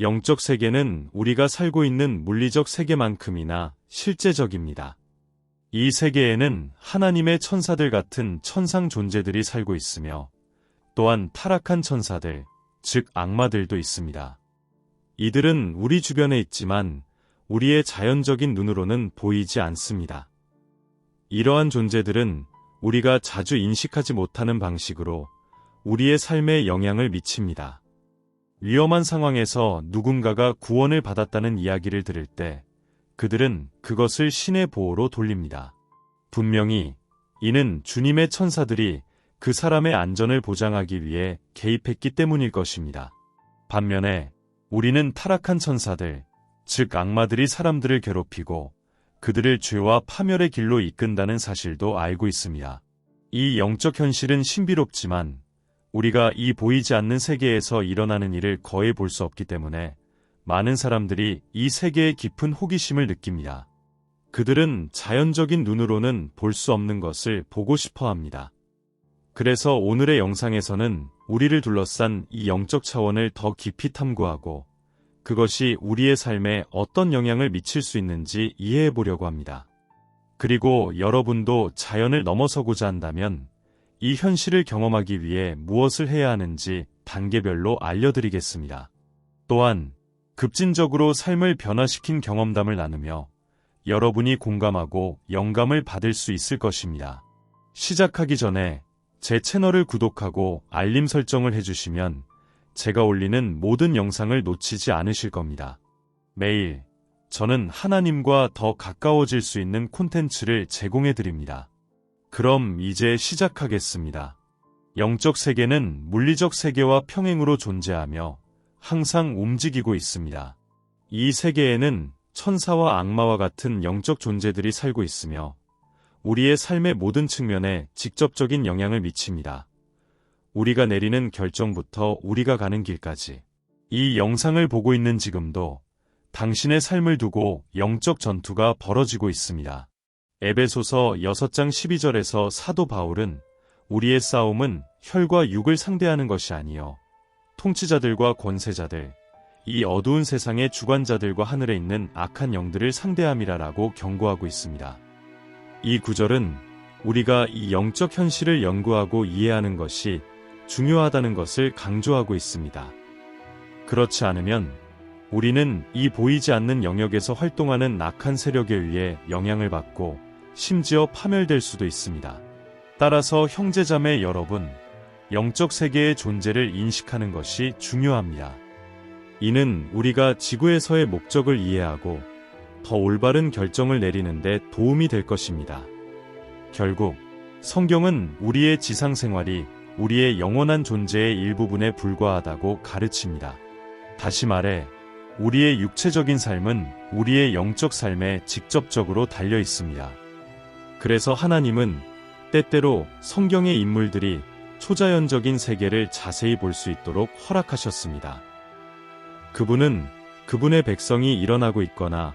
영적 세계는 우리가 살고 있는 물리적 세계만큼이나 실제적입니다. 이 세계에는 하나님의 천사들 같은 천상 존재들이 살고 있으며 또한 타락한 천사들, 즉 악마들도 있습니다. 이들은 우리 주변에 있지만 우리의 자연적인 눈으로는 보이지 않습니다. 이러한 존재들은 우리가 자주 인식하지 못하는 방식으로 우리의 삶에 영향을 미칩니다. 위험한 상황에서 누군가가 구원을 받았다는 이야기를 들을 때 그들은 그것을 신의 보호로 돌립니다. 분명히 이는 주님의 천사들이 그 사람의 안전을 보장하기 위해 개입했기 때문일 것입니다. 반면에 우리는 타락한 천사들, 즉 악마들이 사람들을 괴롭히고 그들을 죄와 파멸의 길로 이끈다는 사실도 알고 있습니다. 이 영적 현실은 신비롭지만 우리가 이 보이지 않는 세계에서 일어나는 일을 거의 볼 수 없기 때문에 많은 사람들이 이 세계의 깊은 호기심을 느낍니다. 그들은 자연적인 눈으로는 볼 수 없는 것을 보고 싶어 합니다. 그래서 오늘의 영상에서는 우리를 둘러싼 이 영적 차원을 더 깊이 탐구하고 그것이 우리의 삶에 어떤 영향을 미칠 수 있는지 이해해 보려고 합니다. 그리고 여러분도 자연을 넘어서고자 한다면 이 현실을 경험하기 위해 무엇을 해야 하는지 단계별로 알려드리겠습니다. 또한 급진적으로 삶을 변화시킨 경험담을 나누며 여러분이 공감하고 영감을 받을 수 있을 것입니다. 시작하기 전에 제 채널을 구독하고 알림 설정을 해주시면 제가 올리는 모든 영상을 놓치지 않으실 겁니다. 매일 저는 하나님과 더 가까워질 수 있는 콘텐츠를 제공해 드립니다. 그럼 이제 시작하겠습니다. 영적 세계는 물리적 세계와 평행으로 존재하며 항상 움직이고 있습니다. 이 세계에는 천사와 악마와 같은 영적 존재들이 살고 있으며 우리의 삶의 모든 측면에 직접적인 영향을 미칩니다. 우리가 내리는 결정부터 우리가 가는 길까지. 이 영상을 보고 있는 지금도 당신의 삶을 두고 영적 전투가 벌어지고 있습니다. 에베소서 6장 12절에서 사도 바울은 우리의 싸움은 혈과 육을 상대하는 것이 아니요 통치자들과 권세자들 이 어두운 세상의 주관자들과 하늘에 있는 악한 영들을 상대함이라라고 경고하고 있습니다. 이 구절은 우리가 이 영적 현실을 연구하고 이해하는 것이 중요하다는 것을 강조하고 있습니다. 그렇지 않으면 우리는 이 보이지 않는 영역에서 활동하는 악한 세력에 의해 영향을 받고 심지어 파멸될 수도 있습니다. 따라서 형제자매 여러분, 영적 세계의 존재를 인식하는 것이 중요합니다. 이는 우리가 지구에서의 목적을 이해하고 더 올바른 결정을 내리는데 도움이 될 것입니다. 결국 성경은 우리의 지상 생활이 우리의 영원한 존재의 일부분에 불과하다고 가르칩니다. 다시 말해, 우리의 육체적인 삶은 우리의 영적 삶에 직접적으로 달려 있습니다. 그래서 하나님은 때때로 성경의 인물들이 초자연적인 세계를 자세히 볼 수 있도록 허락하셨습니다. 그분은 그분의 백성이 일어나고 있거나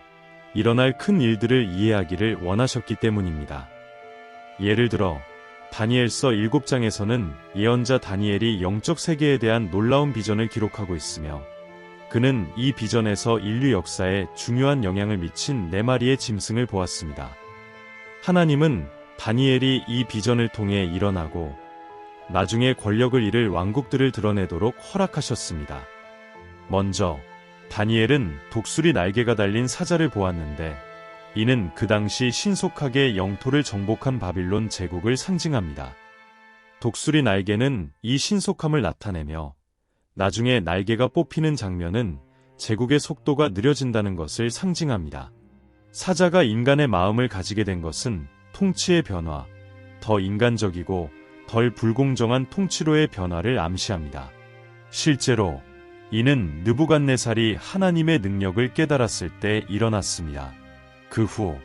일어날 큰 일들을 이해하기를 원하셨기 때문입니다. 예를 들어 다니엘서 7장에서는 예언자 다니엘이 영적 세계에 대한 놀라운 비전을 기록하고 있으며 그는 이 비전에서 인류 역사에 중요한 영향을 미친 네 마리의 짐승을 보았습니다. 하나님은 다니엘이 이 비전을 통해 일어나고 나중에 권력을 잃을 왕국들을 드러내도록 허락하셨습니다. 먼저 다니엘은 독수리 날개가 달린 사자를 보았는데 이는 그 당시 신속하게 영토를 정복한 바빌론 제국을 상징합니다. 독수리 날개는 이 신속함을 나타내며 나중에 날개가 뽑히는 장면은 제국의 속도가 느려진다는 것을 상징합니다. 사자가 인간의 마음을 가지게 된 것은 통치의 변화, 더 인간적이고 덜 불공정한 통치로의 변화를 암시합니다. 실제로 이는 느부갓네살이 하나님의 능력을 깨달았을 때 일어났습니다. 그 후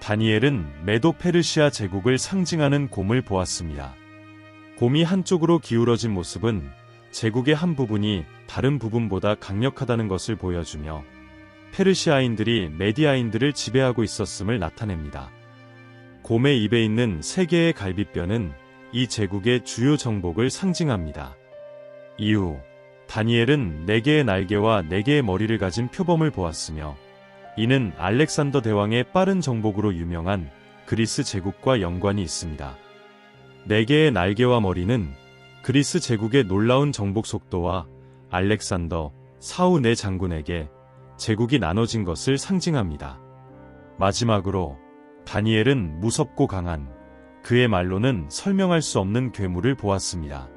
다니엘은 메도 페르시아 제국을 상징하는 곰을 보았습니다. 곰이 한쪽으로 기울어진 모습은 제국의 한 부분이 다른 부분보다 강력하다는 것을 보여주며 페르시아인들이 메디아인들을 지배하고 있었음을 나타냅니다. 곰의 입에 있는 세 개의 갈비뼈는 이 제국의 주요 정복을 상징합니다. 이후 다니엘은 네 개의 날개와 네 개의 머리를 가진 표범을 보았으며 이는 알렉산더 대왕의 빠른 정복으로 유명한 그리스 제국과 연관이 있습니다. 네 개의 날개와 머리는 그리스 제국의 놀라운 정복 속도와 알렉산더 사후 네 장군에게 제국이 나눠진 것을 상징합니다. 마지막으로 다니엘은 무섭고 강한 그의 말로는 설명할 수 없는 괴물을 보았습니다.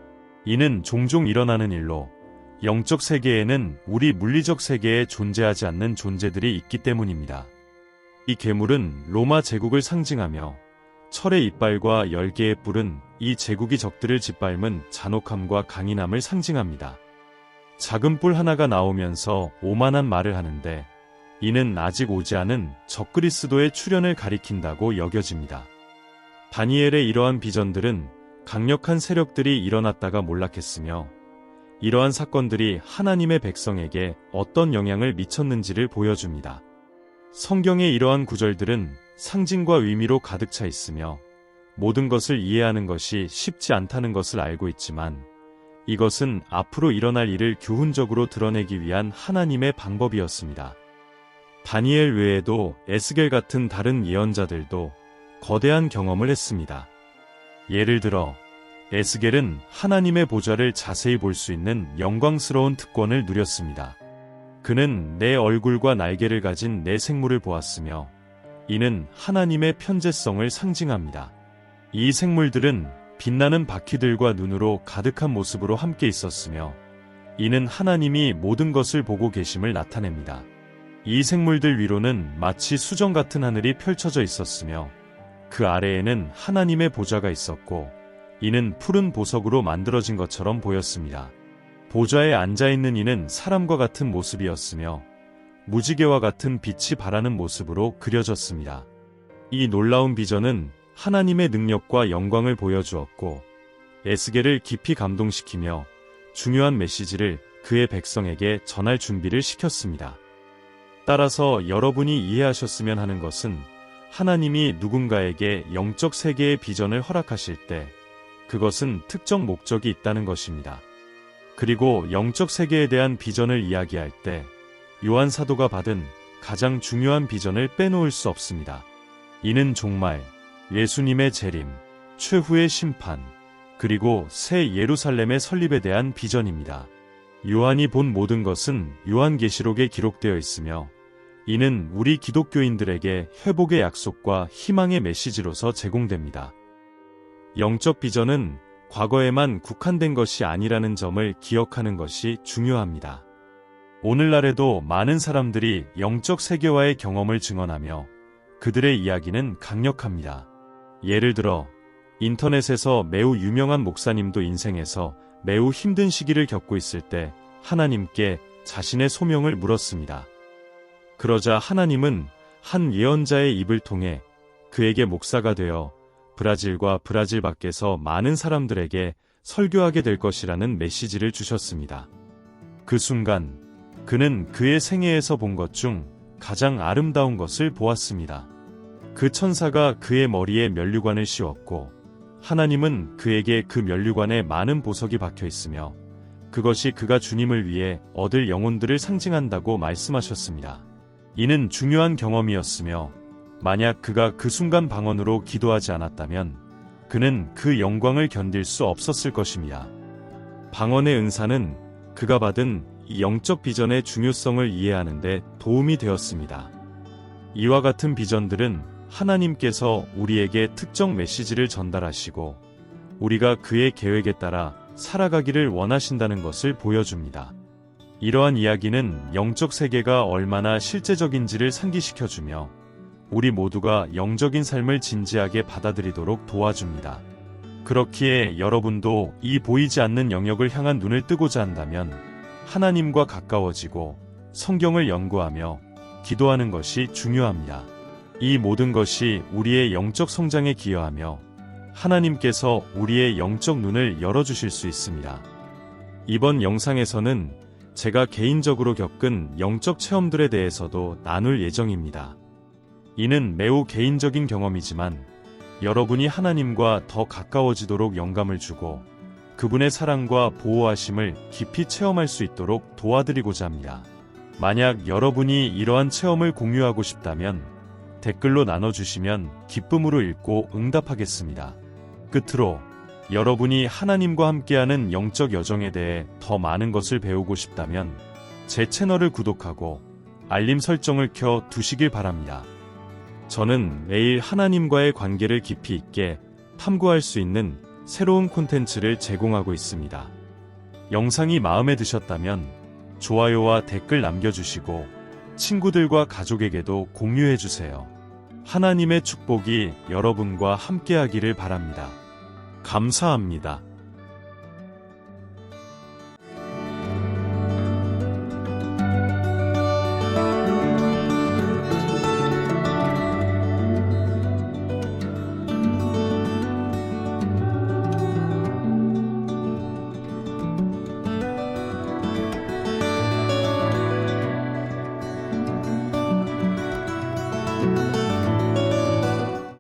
이는 종종 일어나는 일로 영적 세계에는 우리 물리적 세계에 존재하지 않는 존재들이 있기 때문입니다. 이 괴물은 로마 제국을 상징하며 철의 이빨과 열 개의 뿔은 이 제국이 적들을 짓밟은 잔혹함과 강인함을 상징합니다. 작은 뿔 하나가 나오면서 오만한 말을 하는데 이는 아직 오지 않은 적그리스도의 출현을 가리킨다고 여겨집니다. 다니엘의 이러한 비전들은 강력한 세력들이 일어났다가 몰락했으며 이러한 사건들이 하나님의 백성에게 어떤 영향을 미쳤는지를 보여줍니다. 성경의 이러한 구절들은 상징과 의미로 가득 차 있으며 모든 것을 이해하는 것이 쉽지 않다는 것을 알고 있지만 이것은 앞으로 일어날 일을 교훈적으로 드러내기 위한 하나님의 방법이었습니다. 다니엘 외에도 에스겔 같은 다른 예언자들도 거대한 경험을 했습니다. 예를 들어 에스겔은 하나님의 보좌를 자세히 볼 수 있는 영광스러운 특권을 누렸습니다. 그는 내 얼굴과 날개를 가진 내 생물을 보았으며 이는 하나님의 편재성을 상징합니다. 이 생물들은 빛나는 바퀴들과 눈으로 가득한 모습으로 함께 있었으며 이는 하나님이 모든 것을 보고 계심을 나타냅니다. 이 생물들 위로는 마치 수정 같은 하늘이 펼쳐져 있었으며 그 아래에는 하나님의 보좌가 있었고 이는 푸른 보석으로 만들어진 것처럼 보였습니다. 보좌에 앉아 있는 이는 사람과 같은 모습이었으며 무지개와 같은 빛이 바라는 모습으로 그려졌습니다. 이 놀라운 비전은 하나님의 능력과 영광을 보여주었고 에스겔을 깊이 감동시키며 중요한 메시지를 그의 백성에게 전할 준비를 시켰습니다. 따라서 여러분이 이해하셨으면 하는 것은 하나님이 누군가에게 영적 세계의 비전을 허락하실 때 그것은 특정 목적이 있다는 것입니다. 그리고 영적 세계에 대한 비전을 이야기할 때 요한 사도가 받은 가장 중요한 비전을 빼놓을 수 없습니다. 이는 정말 예수님의 재림, 최후의 심판, 그리고 새 예루살렘의 설립에 대한 비전입니다. 요한이 본 모든 것은 요한계시록에 기록되어 있으며 이는 우리 기독교인들에게 회복의 약속과 희망의 메시지로서 제공됩니다. 영적 비전은 과거에만 국한된 것이 아니라는 점을 기억하는 것이 중요합니다. 오늘날에도 많은 사람들이 영적 세계와의 경험을 증언하며 그들의 이야기는 강력합니다. 예를 들어 인터넷에서 매우 유명한 목사님도 인생에서 매우 힘든 시기를 겪고 있을 때 하나님께 자신의 소명을 물었습니다. 그러자 하나님은 한 예언자의 입을 통해 그에게 목사가 되어 브라질과 브라질 밖에서 많은 사람들에게 설교하게 될 것이라는 메시지를 주셨습니다. 그 순간 그는 그의 생애에서 본 것 중 가장 아름다운 것을 보았습니다. 그 천사가 그의 머리에 면류관을 씌웠고 하나님은 그에게 그 면류관에 많은 보석이 박혀 있으며 그것이 그가 주님을 위해 얻을 영혼들을 상징한다고 말씀하셨습니다. 이는 중요한 경험이었으며 만약 그가 그 순간 방언으로 기도하지 않았다면 그는 그 영광을 견딜 수 없었을 것입니다. 방언의 은사는 그가 받은 이 영적 비전의 중요성을 이해하는 데 도움이 되었습니다. 이와 같은 비전들은 하나님께서 우리에게 특정 메시지를 전달하시고 우리가 그의 계획에 따라 살아가기를 원하신다는 것을 보여줍니다. 이러한 이야기는 영적 세계가 얼마나 실제적인지를 상기시켜주며 우리 모두가 영적인 삶을 진지하게 받아들이도록 도와줍니다. 그렇기에 여러분도 이 보이지 않는 영역을 향한 눈을 뜨고자 한다면 하나님과 가까워지고 성경을 연구하며 기도하는 것이 중요합니다. 이 모든 것이 우리의 영적 성장에 기여하며 하나님께서 우리의 영적 눈을 열어주실 수 있습니다. 이번 영상에서는 제가 개인적으로 겪은 영적 체험들에 대해서도 나눌 예정입니다. 이는 매우 개인적인 경험이지만 여러분이 하나님과 더 가까워지도록 영감을 주고 그분의 사랑과 보호하심을 깊이 체험할 수 있도록 도와드리고자 합니다. 만약 여러분이 이러한 체험을 공유하고 싶다면 댓글로 나눠주시면 기쁨으로 읽고 응답하겠습니다. 끝으로 여러분이 하나님과 함께하는 영적 여정에 대해 더 많은 것을 배우고 싶다면 제 채널을 구독하고 알림 설정을 켜 두시길 바랍니다. 저는 매일 하나님과의 관계를 깊이 있게 탐구할 수 있는 새로운 콘텐츠를 제공하고 있습니다. 영상이 마음에 드셨다면 좋아요와 댓글 남겨주시고 친구들과 가족에게도 공유해주세요. 하나님의 축복이 여러분과 함께하기를 바랍니다. 감사합니다.